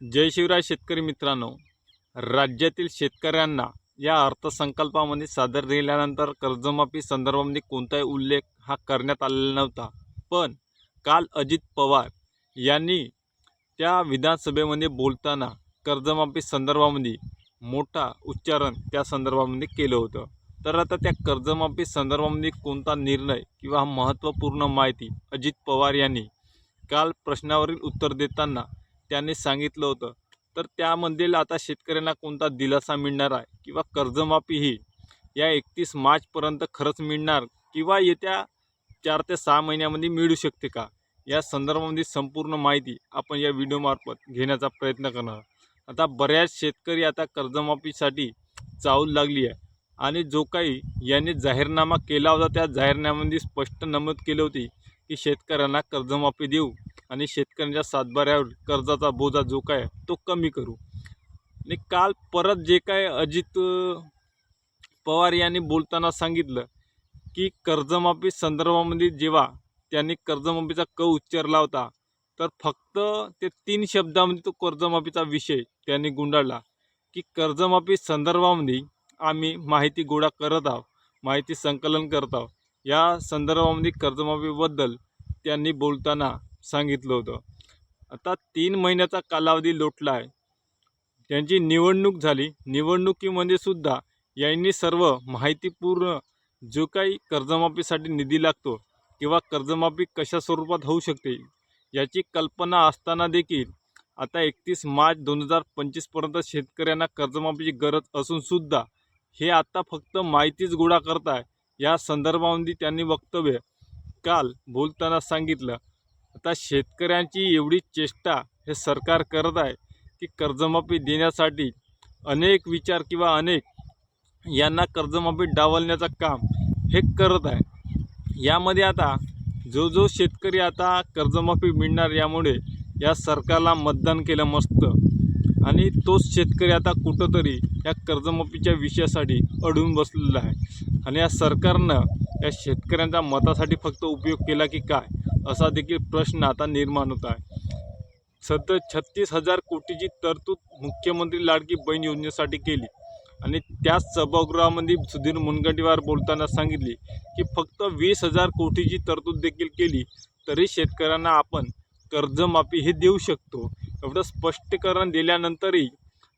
जय शिवराय शेतकरी मित्रांनो. राज्यातील शेतकऱ्यांना या अर्थसंकल्पामध्ये सादर केल्यानंतर कर्जमाफी संदर्भामध्ये कोणताही उल्लेख हा करण्यात आलेला नव्हता. पण काल अजित पवार यांनी त्या विधानसभेमध्ये बोलताना कर्जमाफी संदर्भामध्ये मोठा उच्चारण त्या संदर्भामध्ये केलं होतं. तर आता त्या कर्जमाफी संदर्भामध्ये कोणता निर्णय किंवा महत्त्वपूर्ण माहिती अजित पवार यांनी काल प्रश्नावरील उत्तर देताना त्यांनी सांगितलं होतं. तर त्यामध्ये आता शेतकऱ्यांना कोणता दिलासा मिळणार आहे किंवा कर्जमाफी ही या एकतीस मार्चपर्यंत खरंच मिळणार किंवा येत्या चार ते सहा महिन्यामध्ये मिळू शकते का? या संदर्भामध्ये संपूर्ण माहिती आपण या व्हिडिओमार्फत घेण्याचा प्रयत्न करणार आता बऱ्याच शेतकरी आता कर्जमाफीसाठी चावल लागली आहे आणि जो काही यांनी जाहीरनामा केला होता त्या जाहीरनाम्यामध्ये स्पष्ट नमूद केली होती की शेतकऱ्यांना कर्जमाफी देऊ आणि शेतकऱ्यांच्या सातबाऱ्यावर कर्जाचा बोजा जो काय आहे, तो कमी करू. आणि काल परत जे काय अजित पवार यांनी बोलताना सांगितलं की कर्जमाफी संदर्भामध्ये जेव्हा त्यांनी कर्जमाफीचा क उच्चारला होता तर फक्त ते तीन शब्दामध्ये तो कर्जमाफीचा विषय त्यांनी गुंडाळला की कर्जमाफी संदर्भामध्ये आम्ही माहिती गोळा करत आहोत माहिती संकलन करत आहोत. या संदर्भामध्ये कर्जमाफीबद्दल त्यांनी बोलताना सांगितलं होतं. आता तीन महिन्याचा कालावधी लोटला आहे. त्यांची निवडणूक झाली. निवडणुकीमध्ये सुद्धा यांनी सर्व माहितीपूर्ण जो काही कर्जमाफीसाठी निधी लागतो किंवा कर्जमाफी कशा स्वरूपात होऊ शकते याची कल्पना असताना देखील आता एकतीस मार्च दोन हजार पंचवीसपर्यंत शेतकऱ्यांना कर्जमाफीची गरज असूनसुद्धा हे आता फक्त माहितीच गोळा करताय. या संदर्भामध्ये त्यांनी वक्तव्य काल बोलताना सांगितलं. आता शेतकऱ्यांची एवढी चेष्टा हे सरकार करत आहे की कर्जमाफी देण्यासाठी अनेक विचार किंवा अनेक यांना कर्जमाफी डावलण्याचं काम हे करत आहे. यामध्ये आता जो जो शेतकरी आता कर्जमाफी मिळणार यामुळे या सरकारला मतदान केलं मस्त. आणि तोच शेतकरी आता कुठंतरी या कर्जमाफीच्या विषयासाठी अडून बसलेला आहे. आणि या सरकारनं या शेतकऱ्यांच्या मतासाठी फक्त उपयोग केला की काय? असा देखील प्रश्न आता निर्माण होत आहे. सध्या छत्तीस हजार कोटीची तरतूद मुख्यमंत्री लाडकी बहीण योजनेसाठी केली आणि त्याच सभागृहामध्ये सुधीर मुनगंटीवार बोलताना सांगितले की फक्त वीस हजार कोटीची तरतूद देखील केली तरी शेतकऱ्यांना आपण कर्जमाफी हे देऊ शकतो. एवढं स्पष्टीकरण दिल्यानंतरही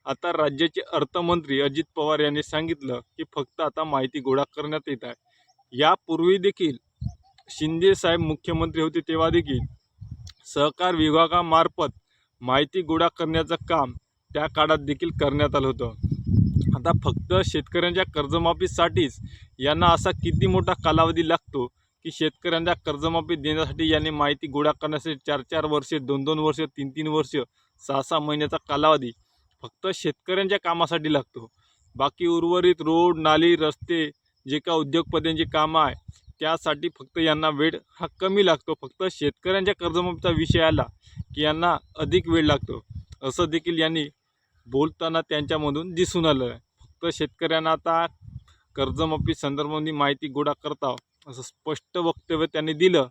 आता राज्याचे अर्थमंत्री अजित पवार यांनी सांगितलं की फक्त आता माहिती गोळा करण्यात येत आहे. यापूर्वी देखील शिंदे साहेब मुख्यमंत्री होते तेव्हा देखील सहकार विभागामार्फत माहिती गोळा करण्याचं काम त्या काळात देखील करण्यात आलं होतं. आता फक्त शेतकऱ्यांच्या कर्जमाफीसाठीच यांना असा किती मोठा कालावधी लागतो की शेतकऱ्यांना कर्जमाफी देण्यासाठी यांनी माहिती गोळा करण्यासाठी चार चार वर्षे दोन दोन वर्ष तीन तीन वर्ष सहा सहा महिन्याचा कालावधी फक्त शेतकऱ्यांच्या कामासाठी लागतो. बाकी उर्वरित रोड नाली रस्ते जे का उद्योगपतींची कामं आहे त्यासाठी फक्त यांना वेळ हा कमी लागतो. फक्त शेतकऱ्यांच्या कर्जमाफीचा विषय आला की यांना अधिक वेळ लागतो. असं देखील यांनी बोलताना त्यांच्यामधून दिसून आलं फक्त शेतकऱ्यांना आता कर्जमाफी संदर्भामध्ये माहिती गोळा करता असं स्पष्ट वक्तव्य त्यांनी दिलं.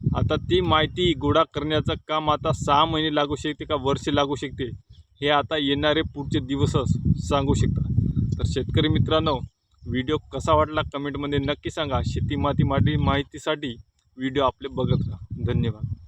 आता ती माहिती गोळा करण्याचं काम आता सहा महिने लागू शकते का वर्ष लागू शकते हे आता येणारे पुढचे दिवसच सांगू शकतात. तर शेतकरी मित्रांनो व्हिडिओ कसा वाटला कमेंटमध्ये नक्की सांगा. शेती माती माटी माहितीसाठी व्हिडिओ आपले बघत राहा. धन्यवाद.